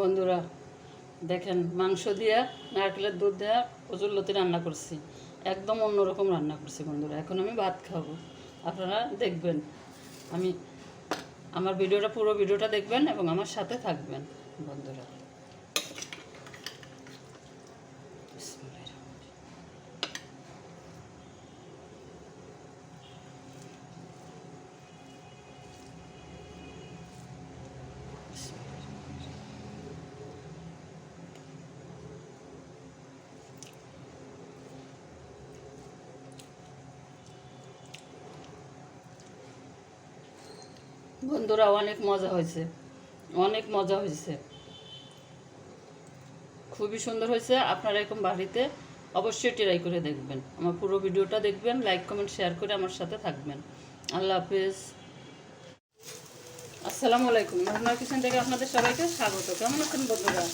বন্ধুরা, দেখেন মাংস দিয়া, নারকেলের দুধ দেওয়া প্রচুর লতি রান্না করছি। একদম অন্যরকম রান্না করছি বন্ধুরা, এখন আমি ভাত খাব। আপনারা দেখবেন, আমি আমার ভিডিওটা, পুরো ভিডিওটা দেখবেন এবং আমার সাথে থাকবেন বন্ধুরা। বন্ধুরা, অনেক মজা হয়েছে। অনেক মজা হয়েছে। খুবই সুন্দর হয়েছে। আপনারা এরকম বাড়িতে অবশ্যই ট্রাই করে দেখবেন। আমার পুরো ভিডিওটা দেখবেন লাইক কমেন্ট শেয়ার করে আমার সাথে থাকবেন। আল্লাহ হাফিজ। আসসালামু আলাইকুম। মেহমান কিচেন থেকে আপনাদের সবাইকে স্বাগত। কেমন আছেন বন্ধুরা?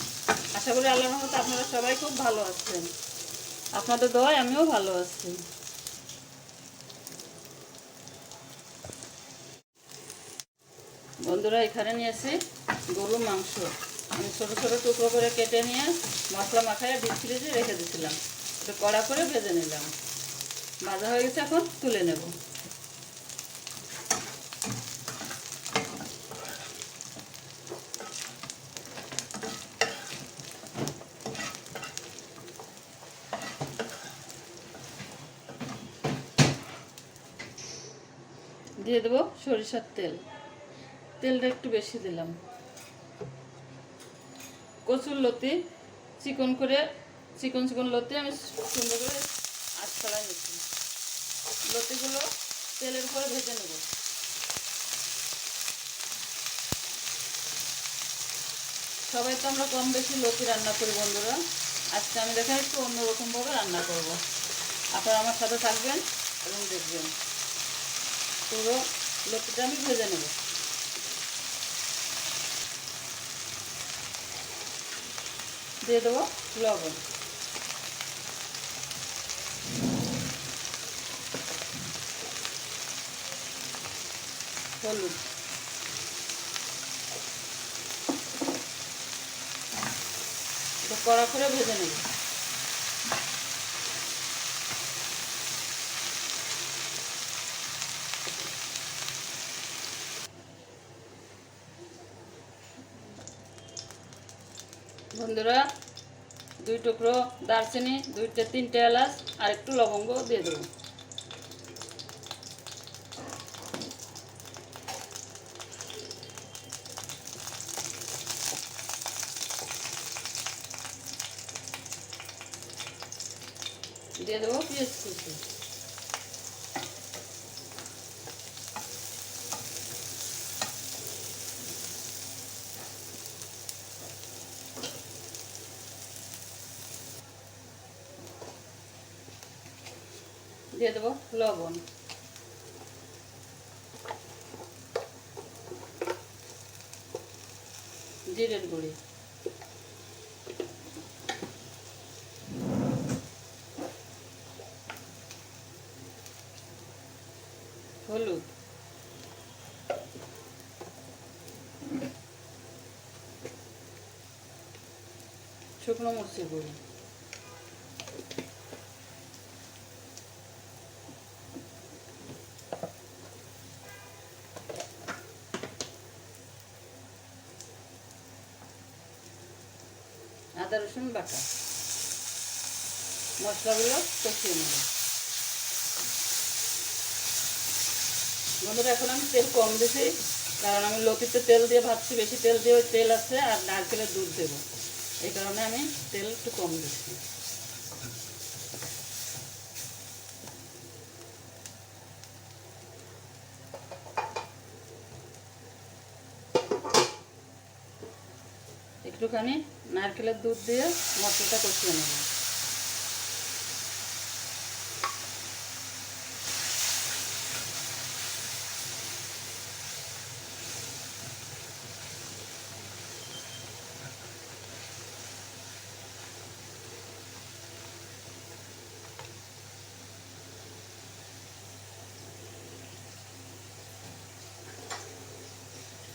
আশা করি রহমতে আপনারা সবাই খুব ভালো আছেন। আপনাদের দোয়ায় আমিও ভালো আছি। বন্ধুরা, এখানে নিয়েছি গরুর মাংস। আমি ছোটো ছোটো টুকরো করে কেটে নিয়ে মশলা মাখায় ডিপ ফ্রিজে রেখে দিয়েছিলাম। এটা কড়া করে ভেজে নিলাম। ভাজা হয়ে গেছে, এখন তুলে নেব। দিয়ে দেবো সরিষার তেল। তেলটা একটু বেশি দিলাম। কচুর লতি, চিকন করে, চিকন চিকন লতি আমি সুন্দর করে আট ছড়াই নিচ্ছি। লতিগুলো তেলের উপরে ভেজে নেব। সবাই তো আমরা কম বেশি লতি রান্না করি বন্ধুরা। আজকে আমি দেখেন একটু অন্যরকমভাবে রান্না করব। আপনারা আমার সাথে থাকবেন এবং দেখবেন। পুরো লতিটা আমি ভেজে নেব। দিয়ে দেবো লবণ। হলুদ। কড়া করে ভেজে নেব। বন্ধুরা, দুই টুকরো দারচিনি, দুইটা, তিনটে এলাচ, আর একটু লবঙ্গ দিয়ে দেবো। দিয়ে দেবো পেঁয়াজ কুচি। দিয়ে দেবো লবণ। জিরের গুঁড়ি। হলুদ। শুকনো মরিচের গুঁড়ি। আদা, রসুন, বাটা। মশলাগুলো কষিয়ে নেব। বন্ধুরা, এখন আমি তেল কম দিছি, কারণ আমি লতিতে তেল দিয়ে ভাবছি বেশি তেল দিয়ে ওই তেল আছে, আর নারকেলের দুধ দেবো। এই কারণে আমি তেল একটু কম দিচ্ছি একটুখানি নারকেলের দুধ দিয়ে মশলাটা কষিয়ে নেব।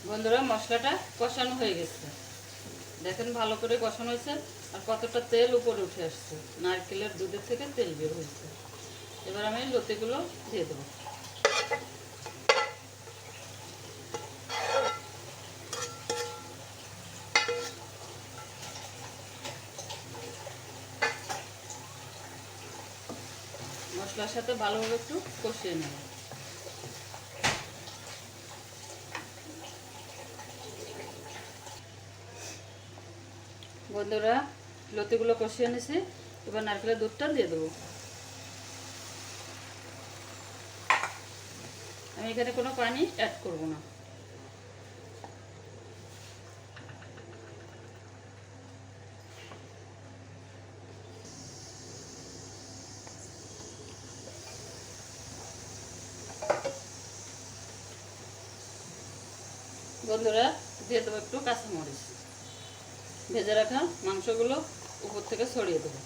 বন্ধুরা মশলাটা কষানো হয়ে গেছে। দেখেন ভালো করে কষানো হয়েছে আর কতটা তেল উপরে উঠে আসছে। নারকেলের দুধের থেকে তেল বের হয়েছে। এবার আমি লতিগুলো দিয়ে দেবো। মশলার সাথে ভালোভাবে একটু কষিয়ে নেব। বন্ধুরা, লতিগুলো কষিয়ে নিছি এবার নারকেলের দুধটা দিয়ে দেবো। আমি এখানে কোনো পানি অ্যাড করব না। বন্ধুরা, দিয়ে দেবো একটু কাঁচামরিচ। ভেজে রাখা মাংসগুলো উপর থেকে ছড়িয়ে দেবো।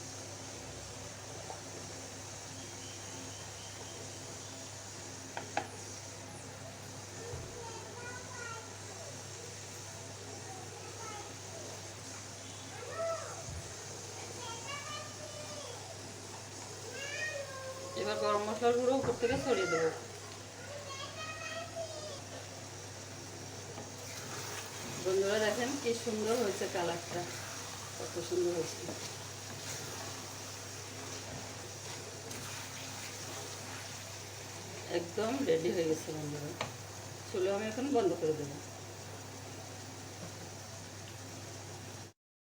এবার গরম মশলার গুঁড়ো উপর থেকে ছড়িয়ে দেবো। বন্ধুরা দেখেন কি সুন্দর হয়েছে কালারটা। কত সুন্দর হয়েছে। একদম রেডি হয়ে গেছে বন্ধুরা। চুলো আমি এখন বন্ধ করে দেবো।